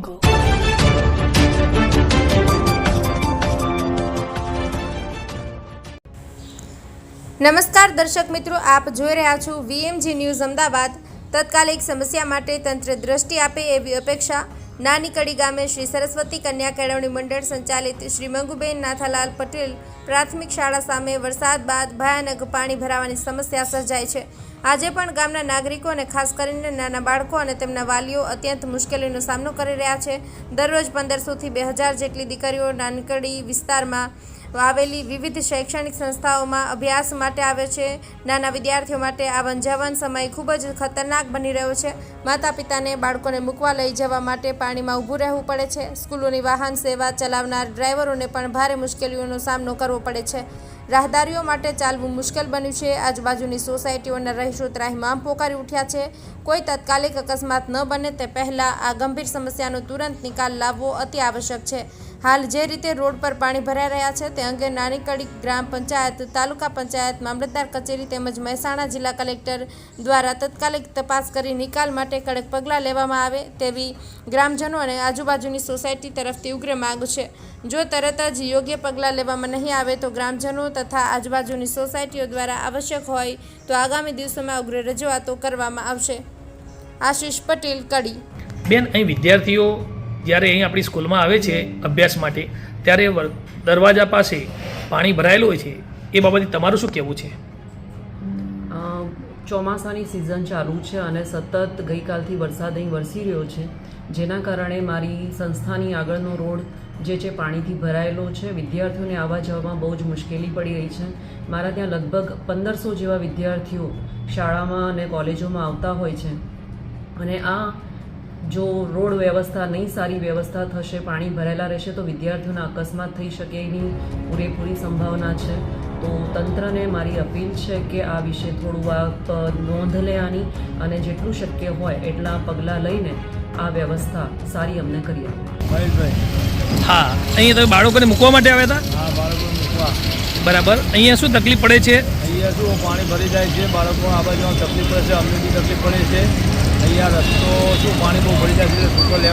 jungle. નમસ્કાર દર્શક મિત્રો, આપ જોઈ રહ્યા છો વીએમજી ન્યૂઝ અમદાવાદ તત્કાલિક સમસ્યા માટે તંત્ર દ્રષ્ટિ આપે એવી અપેક્ષા નાની કડી ગામે શ્રી સરસ્વતી કન્યા કેળવણી મંડળ સંચાલિત શ્રી મંગુબેન નાથાલાલ પટેલ પ્રાથમિક શાળા સામે વરસાદ બાદ ભયાનક પાણી ભરાવાની સમસ્યા સર્જાય છે. આજે પણ ગામના નાગરિકો અને ખાસ કરીને નાના બાળકો અને તેમના વાલીઓ અત્યંત મુશ્કેલીનો સામનો કરી રહ્યા છે. દરરોજ પંદરસોથી બે હજાર જેટલી દીકરીઓ નાનકડી વિસ્તારમાં આવેલી વિવિધ શૈક્ષણિક સંસ્થાઓમાં અભ્યાસ માટે આવે છે. નાના વિદ્યાર્થીઓ માટે આ વંજાવન સમય ખૂબ જ ખતરનાક બની રહ્યો છે. માતા પિતાને બાળકોને મૂકવા લઈ જવા માટે પાણીમાં ઊભું રહેવું પડે છે. સ્કૂલોની વાહન સેવા ચલાવનાર ડ્રાઈવરોને પણ ભારે મુશ્કેલીઓનો સામનો કરવો પડે છે. રાહદારીઓ માટે ચાલવું મુશ્કેલ બન્યું છે. આજુબાજુની સોસાયટીઓના રહીશો ત્રાહીમામ પોકારી ઉઠ્યા છે. કોઈ તાત્કાલિક અકસ્માત ન બને તે પહેલાં આ ગંભીર સમસ્યાનો તુરંત નિકાલ લાવવો અતિ આવશ્યક છે. હાલ જે રીતે રોડ પર પાણી ભરાઈ રહ્યા છે, તે અંગે નાનીકડી ગ્રામ પંચાયત, તાલુકા પંચાયત, મામલતદાર કચેરી તેમજ મહેસાણા જિલ્લા કલેક્ટર દ્વારા તત્કાલિક તપાસ કરી નિકાલ માટે કડક પગલાં લેવામાં આવે તેવી ગ્રામજનો અને આજુબાજુની સોસાયટી તરફથી ઉગ્ર માંગ છે. જો તરત જ યોગ્ય પગલાં લેવામાં નહીં આવે તો ગ્રામજનો તથા આજુબાજુની સોસાયટીઓ દ્વારા આવશ્યક હોય તો આગામી દિવસોમાં ઉગ્ર રજૂઆતો કરવામાં આવશે. આશીષ પટેલ, કડી. બેન, અહીં વિદ્યાર્થીઓ જ્યારે અહીં આપણી સ્કૂલમાં આવે છે અભ્યાસ માટે, ત્યારે દરવાજા પાસે પાણી ભરાયેલું હોય છે, એ બાબતે તમારું શું કહેવું છે? ચોમાસાની સિઝન ચાલુ છે અને સતત ગઈકાલથી વરસાદ અહીં વરસી રહ્યો છે. જેના કારણે મારી સંસ્થાની આગળનો રોડ જે છે પાણીથી ભરાયેલો છે. વિદ્યાર્થીઓને આવવા જવામાં બહુ જ મુશ્કેલી પડી રહી છે. મારા ત્યાં લગભગ પંદરસો જેવા વિદ્યાર્થીઓ શાળામાં અને કોલેજોમાં આવતા હોય છે. અને આ જો રોડ વ્યવસ્થા નહીં સારી વ્યવસ્થા થશે પાણી ભરાયેલા રહેશે તો વિદ્યાર્થીઓના અકસ્માત થઈ શકે એની પૂરેપૂરી સંભાવના છે. તો તંત્રને મારી અપીલ છે કે આ વિશે થોડું આ નોંધ લે આની અને જેટલું શક્ય હોય એટલા પગલાં લઈને આ વ્યવસ્થા સારી અમને કરી આપે. હા અહીંયા તમે બાળકોને મૂકવા માટે આવ્યા હતા? હા બાળકોને મૂકવા. બરાબર. અહીંયા શું તકલીફ પડે છે? અહીંયા શું પાણી ભરી જાય છે બાળકો આવવા બાજુ તકલીફ પડે છે અમને બી તકલીફ પડે છે. અહીંયા રસ્તો શું પાણી બહુ ભરી જાય છે છૂટો લેવા